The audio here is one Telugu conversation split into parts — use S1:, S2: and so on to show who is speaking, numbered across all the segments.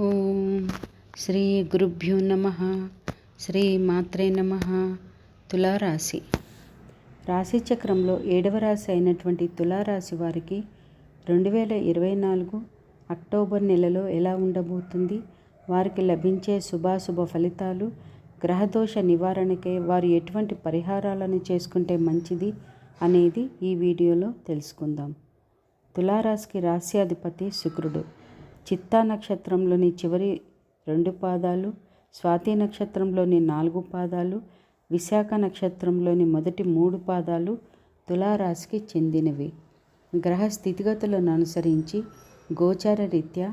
S1: ఓం శ్రీ గురుభ్యో నమ. శ్రీ మాత్రే నమ. తులారాశి. రాశి చక్రంలో ఏడవ రాశి అయినటువంటి తులారాశి వారికి రెండు వేల ఇరవై నాలుగు అక్టోబర్ నెలలో ఎలా ఉండబోతుంది? వారికి లభించే శుభాశుభ ఫలితాలు గ్రహదోష నివారణకై వారు ఎటువంటి పరిహారాలను చేసుకుంటే మంచిది అనేది ఈ వీడియోలో తెలుసుకుందాం. తులారాశికి రాశ్యాధిపతి శుక్రుడు. చిత్తా నక్షత్రంలోని చివరి రెండు పాదాలు స్వాతి నక్షత్రంలోని నాలుగు పాదాలు విశాఖ నక్షత్రంలోని మొదటి మూడు పాదాలు తులారాశికి చెందినవి. గ్రహ స్థితిగతులను అనుసరించి గోచార రీత్యా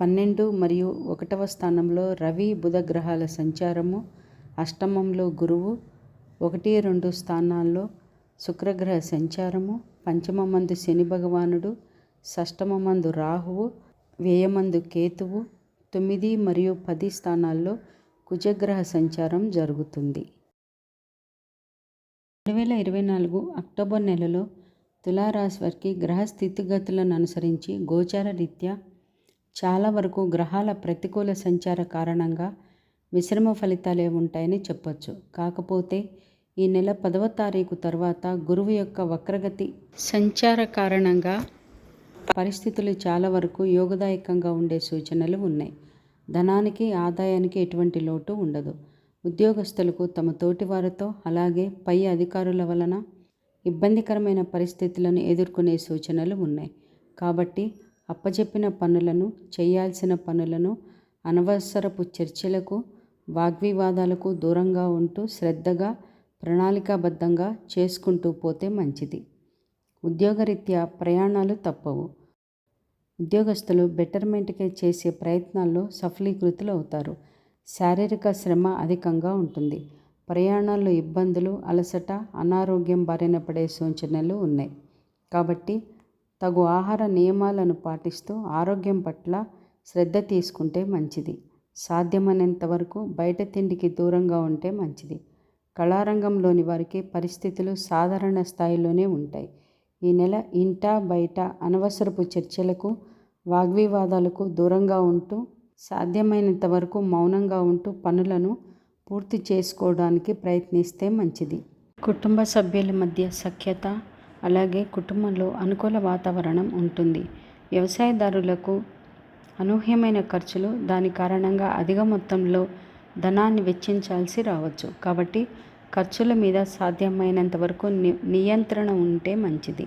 S1: పన్నెండు మరియు ఒకటవ స్థానంలో రవి బుధ గ్రహాల సంచారము అష్టమంలో గురువు ఒకటి రెండు స్థానాల్లో శుక్రగ్రహ సంచారము పంచమమందు శని భగవానుడు షష్టమమందు రాహువు వ్యయమందు కేతువు తొమ్మిది మరియు పది స్థానాల్లో కుజగ్రహ సంచారం జరుగుతుంది. రెండు వేల ఇరవై నాలుగు అక్టోబర్ నెలలో తులారాశి వారికి గ్రహ స్థితిగతులను అనుసరించి గోచార రీత్యా చాలా వరకు గ్రహాల ప్రతికూల సంచార కారణంగా మిశ్రమ ఫలితాలే ఉంటాయని చెప్పొచ్చు. కాకపోతే ఈ నెల పదవ తారీఖు తర్వాత గురువు యొక్క వక్రగతి సంచార కారణంగా పరిస్థితులు చాలా వరకు యోగదాయకంగా ఉండే సూచనలు ఉన్నాయి. ధనానికి ఆదాయానికి ఎటువంటి లోటు ఉండదు. ఉద్యోగస్తులకు తమ తోటి వారితో అలాగే పై అధికారుల వలన ఇబ్బందికరమైన పరిస్థితులను ఎదుర్కొనే సూచనలు ఉన్నాయి. కాబట్టి అప్పచెప్పిన పనులను చేయాల్సిన పనులను అనవసరపు చర్చలకు వాగ్వివాదాలకు దూరంగా ఉంటూ శ్రద్ధగా ప్రణాళికాబద్ధంగా చేసుకుంటూ పోతే మంచిది. ఉద్యోగరీత్యా ప్రయాణాలు తప్పవు. ఉద్యోగస్తులు బెటర్మెంట్కే చేసే ప్రయత్నాల్లో సఫలీకృతులు అవుతారు. శారీరక శ్రమ అధికంగా ఉంటుంది. ప్రయాణాల్లో ఇబ్బందులు అలసట అనారోగ్యం బారిన పడే సూచనలు ఉన్నాయి. కాబట్టి తగు ఆహార నియమాలను పాటిస్తూ ఆరోగ్యం పట్ల శ్రద్ధ తీసుకుంటే మంచిది. సాధ్యమైనంత వరకు బయట తిండికి దూరంగా ఉంటే మంచిది. కళారంగంలోని వారికి పరిస్థితులు సాధారణ స్థాయిలోనే ఉంటాయి. ఈ నెల ఇంట బయట అనవసరపు చర్చలకు వాగ్వివాదాలకు దూరంగా ఉంటూ సాధ్యమైనంత వరకు మౌనంగా ఉంటూ పనులను పూర్తి చేసుకోవడానికి ప్రయత్నిస్తే మంచిది. కుటుంబ సభ్యుల మధ్య సఖ్యత అలాగే కుటుంబంలో అనుకూల వాతావరణం ఉంటుంది. వ్యవసాయదారులకు అనూహ్యమైన ఖర్చులు దాని కారణంగా అధిక మొత్తంలో ధనాన్ని వెచ్చించాల్సి రావచ్చు. కాబట్టి ఖర్చుల మీద సాధ్యమైనంత వరకు నియంత్రణ ఉంటే మంచిది.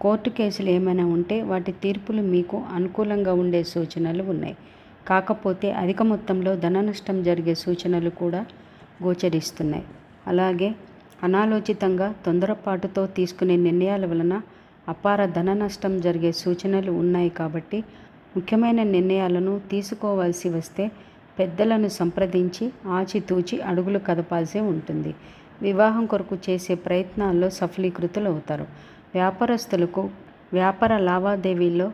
S1: కోర్టు కేసులు ఏమైనా ఉంటే వాటి తీర్పులు మీకు అనుకూలంగా ఉండే సూచనలు ఉన్నాయి. కాకపోతే అధిక మొత్తంలో ధన నష్టం జరిగే సూచనలు కూడా గోచరిస్తున్నాయి. అలాగే అనాలోచితంగా తొందరపాటుతో తీసుకునే నిర్ణయాల వలన అపార ధన నష్టం జరిగే సూచనలు ఉన్నాయి కాబట్టి ముఖ్యమైన నిర్ణయాలను తీసుకోవాల్సి వస్తే పెద్దలను సంప్రదించి ఆచితూచి అడుగులు కదపాల్సి ఉంటుంది. వివాహం కొరకు చేసే ప్రయత్నాల్లో సఫలీకృతులు అవుతారు వ్యాపారస్తులకు వ్యాపార లావాదేవీల్లో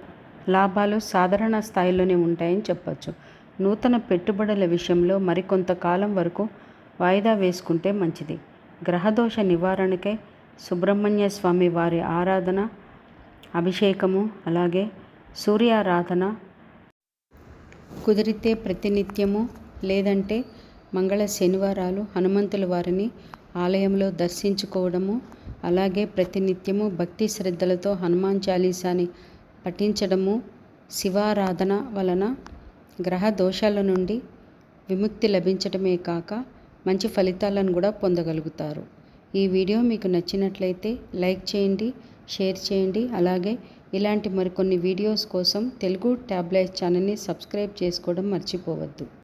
S1: లాభాలు సాధారణ స్థాయిలోనే ఉంటాయని చెప్పచ్చు. నూతన పెట్టుబడుల విషయంలో మరికొంతకాలం వరకు వాయిదా వేసుకుంటే మంచిది. గ్రహదోష నివారణకై సుబ్రహ్మణ్య స్వామి వారి ఆరాధన అభిషేకము అలాగే సూర్యారాధన కుదిరితే ప్రతినిత్యము లేదంటే మంగళ శనివారాలు హనుమంతుల వారిని ఆలయంలో దర్శించుకోవడము అలాగే ప్రతినిత్యము భక్తి శ్రద్ధలతో హనుమాన్ చాలీసాని పఠించడము శివారాధన వలన గ్రహ దోషాల నుండి విముక్తి లభించడమే కాక మంచి ఫలితాలను కూడా పొందగలుగుతారు. ఈ వీడియో మీకు నచ్చినట్లయితే లైక్ చేయండి షేర్ చేయండి అలాగే ఇలాంటి మరికొన్ని వీడియోస్ కోసం తెలుగు ట్యాబ్లెట్ ఛానల్ని సబ్స్క్రైబ్ చేసుకోవడం మర్చిపోవద్దు.